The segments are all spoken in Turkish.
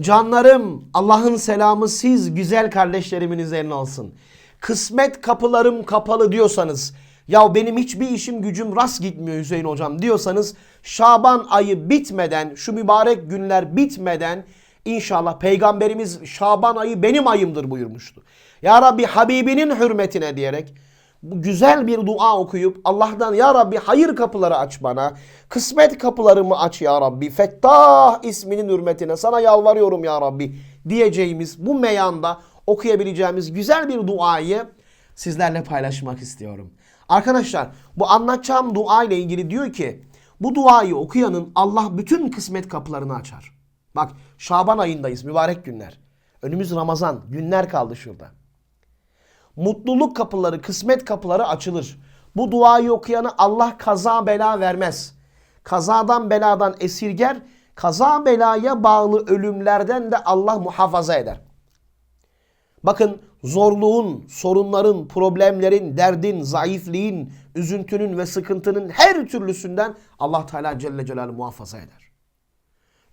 Canlarım Allah'ın selamı siz güzel kardeşlerimin üzerine olsun. Kısmet kapılarım kapalı diyorsanız ya benim hiçbir işim gücüm rast gitmiyor Hüseyin hocam diyorsanız Şaban ayı bitmeden şu mübarek günler bitmeden inşallah peygamberimiz Şaban ayı benim ayımdır buyurmuştu. Ya Rabbi Habibinin hürmetine diyerek bu güzel bir dua okuyup Allah'tan ya Rabbi hayır kapıları aç bana. Kısmet kapılarımı aç ya Rabbi. Fettah isminin hürmetine sana yalvarıyorum ya Rabbi diyeceğimiz bu meyanda okuyabileceğimiz güzel bir duayı sizlerle paylaşmak istiyorum. Arkadaşlar bu anlatacağım dua ile ilgili diyor ki bu duayı okuyanın Allah bütün kısmet kapılarını açar. Bak Şaban ayındayız mübarek günler. Önümüz Ramazan günler kaldı şurada mutluluk kapıları, kısmet kapıları açılır. Bu duayı okuyanı Allah kaza bela vermez. Kazadan beladan esirger, kaza belaya bağlı ölümlerden de Allah muhafaza eder. Bakın zorluğun, sorunların, problemlerin, derdin, zayıfliğin, üzüntünün ve sıkıntının her türlüsünden Allah Teala Celle Celaluhu muhafaza eder.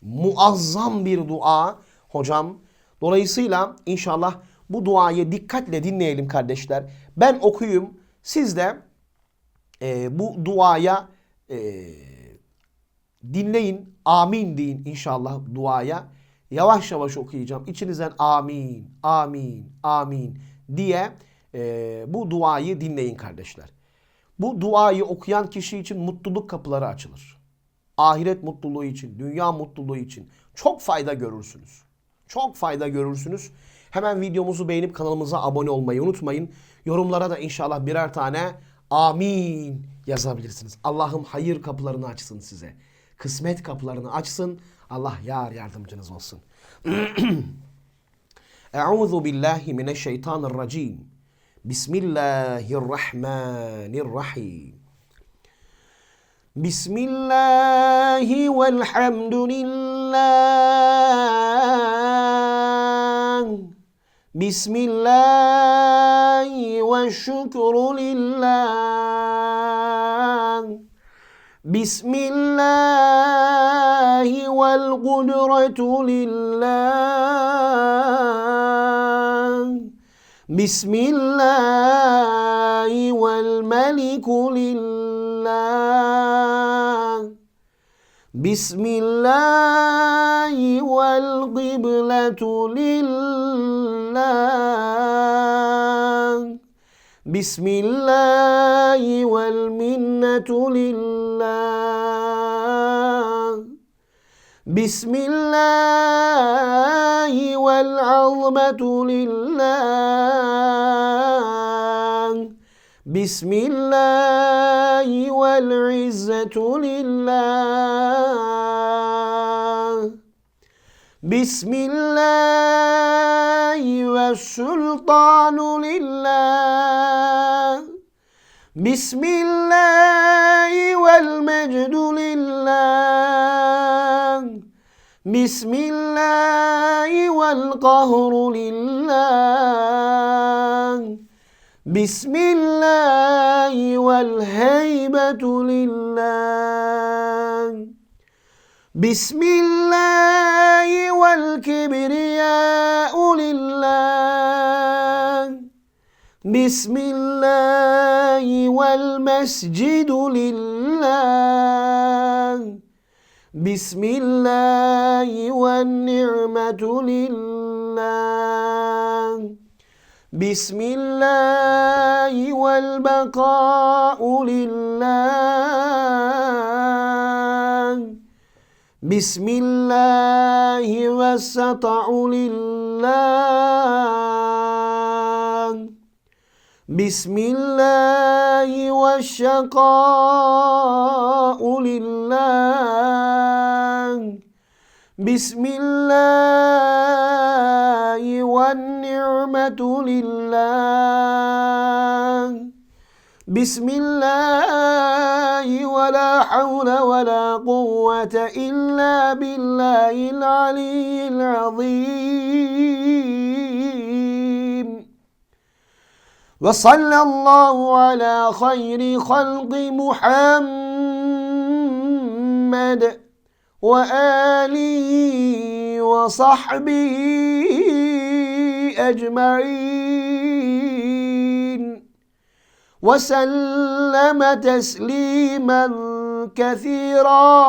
Muazzam bir dua hocam. Dolayısıyla inşallah bu duayı dikkatle dinleyelim kardeşler. Ben okuyayım. Siz de e, bu duaya e, dinleyin. Amin deyin inşallah duaya. Yavaş yavaş okuyacağım. İçinizden amin, amin, amin diye e, bu duayı dinleyin kardeşler. Bu duayı okuyan kişi için mutluluk kapıları açılır. Ahiret mutluluğu için, dünya mutluluğu için çok fayda görürsünüz. Çok fayda görürsünüz. Hemen videomuzu beğenip kanalımıza abone olmayı unutmayın. Yorumlara da inşallah birer tane amin yazabilirsiniz. Allah'ım hayır kapılarını açsın size. Kısmet kapılarını açsın. Allah yar yardımcınız olsun. Euzu billahi mineşşeytanirracim. Bismillahirrahmanirrahim. Bismillahi velhamdülillah. بسم الله والشكر لله. بسم الله والقدرة لله. بسم الله والملك لله. بسم الله والقبلة لله. بسم الله والمنة لله. بسم الله والعظمة لله. بسم الله والعزة لله. بسم الله والسلطان لله. بسم الله والمجد لله. بسم الله والقهر لله. بسم الله والهيبة لله. بسم الله والكبرياء لله. بسم الله والمسجد لله. بسم الله والنعمة لله. بسم الله والبقاء لله. بسم الله والسطع لله. بسم الله والشقاء لله. بسم الله والنعمة لله. بسم الله ولا حول ولا قوة إلا بالله العلي العظيم. وصلى الله على خير خلق محمد. وآله وصحبه أجمعين وسلم تسليما كثيرا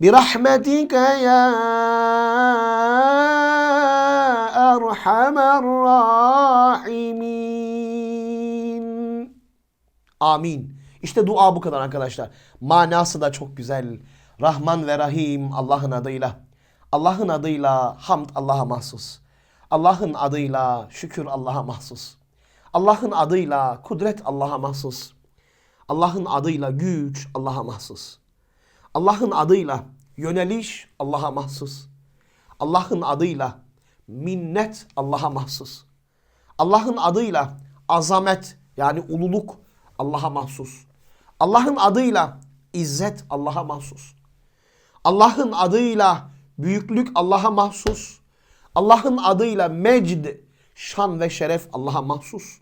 برحمتك يا أرحم الراحمين Amin. İşte dua bu kadar arkadaşlar. Manası da çok güzel. Rahman ve Rahim Allah'ın adıyla. Allah'ın adıyla hamd Allah'a mahsus. Allah'ın adıyla şükür Allah'a mahsus. Allah'ın adıyla kudret Allah'a mahsus. Allah'ın adıyla güç Allah'a mahsus. Allah'ın adıyla yöneliş Allah'a mahsus. Allah'ın adıyla minnet Allah'a mahsus. Allah'ın adıyla azamet yani ululuk Allah'a mahsus. Allah'ın adıyla izzet Allah'a mahsus. Allah'ın adıyla büyüklük Allah'a mahsus. Allah'ın adıyla mecd, şan ve şeref Allah'a mahsus.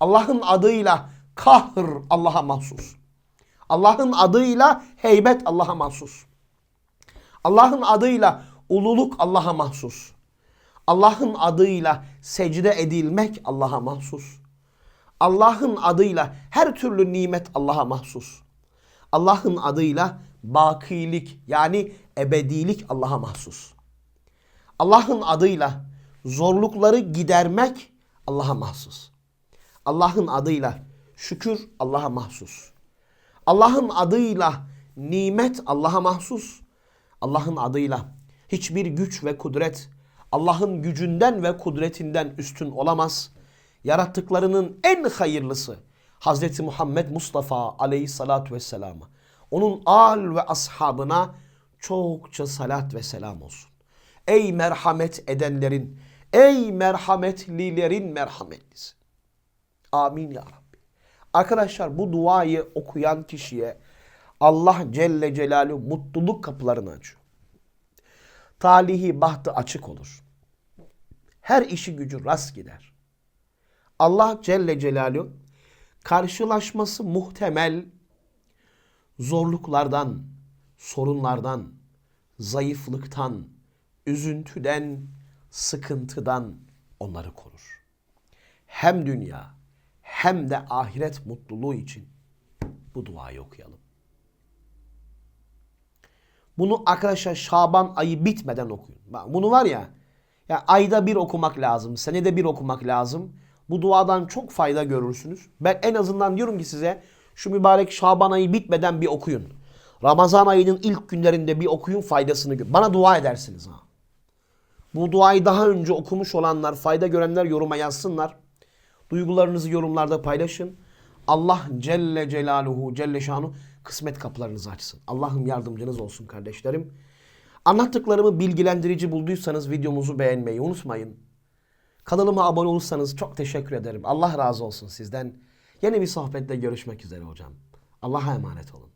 Allah'ın adıyla kahr Allah'a mahsus. Allah'ın adıyla heybet Allah'a mahsus. Allah'ın adıyla ululuk Allah'a mahsus. Allah'ın adıyla secde edilmek Allah'a mahsus. Allah'ın adıyla her türlü nimet Allah'a mahsus. Allah'ın adıyla bakilik yani ebedilik Allah'a mahsus. Allah'ın adıyla zorlukları gidermek Allah'a mahsus. Allah'ın adıyla şükür Allah'a mahsus. Allah'ın adıyla nimet Allah'a mahsus. Allah'ın adıyla hiçbir güç ve kudret Allah'ın gücünden ve kudretinden üstün olamaz. Yarattıklarının en hayırlısı Hz. Muhammed Mustafa aleyhissalatu vesselam'a. Onun al ve ashabına çokça salat ve selam olsun. Ey merhamet edenlerin, ey merhametlilerin merhametlisi. Amin ya Rabbi. Arkadaşlar bu duayı okuyan kişiye Allah Celle Celaluhu mutluluk kapılarını açıyor. Talihi bahtı açık olur. Her işi gücü rast gider. Allah Celle Celaluhu karşılaşması muhtemel zorluklardan, sorunlardan, zayıflıktan, üzüntüden, sıkıntıdan onları korur. Hem dünya hem de ahiret mutluluğu için bu duayı okuyalım. Bunu arkadaşlar Şaban ayı bitmeden okuyun. Bunu var ya, ya ayda bir okumak lazım, senede bir okumak lazım. Bu duadan çok fayda görürsünüz. Ben en azından diyorum ki size şu mübarek Şaban ayı bitmeden bir okuyun. Ramazan ayının ilk günlerinde bir okuyun faydasını gör. Bana dua edersiniz ha. Bu duayı daha önce okumuş olanlar, fayda görenler yoruma yazsınlar. Duygularınızı yorumlarda paylaşın. Allah Celle Celaluhu Celle Şanu kısmet kapılarınızı açsın. Allah'ım yardımcınız olsun kardeşlerim. Anlattıklarımı bilgilendirici bulduysanız videomuzu beğenmeyi unutmayın. Kanalıma abone olursanız çok teşekkür ederim. Allah razı olsun sizden. Yeni bir sohbette görüşmek üzere hocam. Allah'a emanet olun.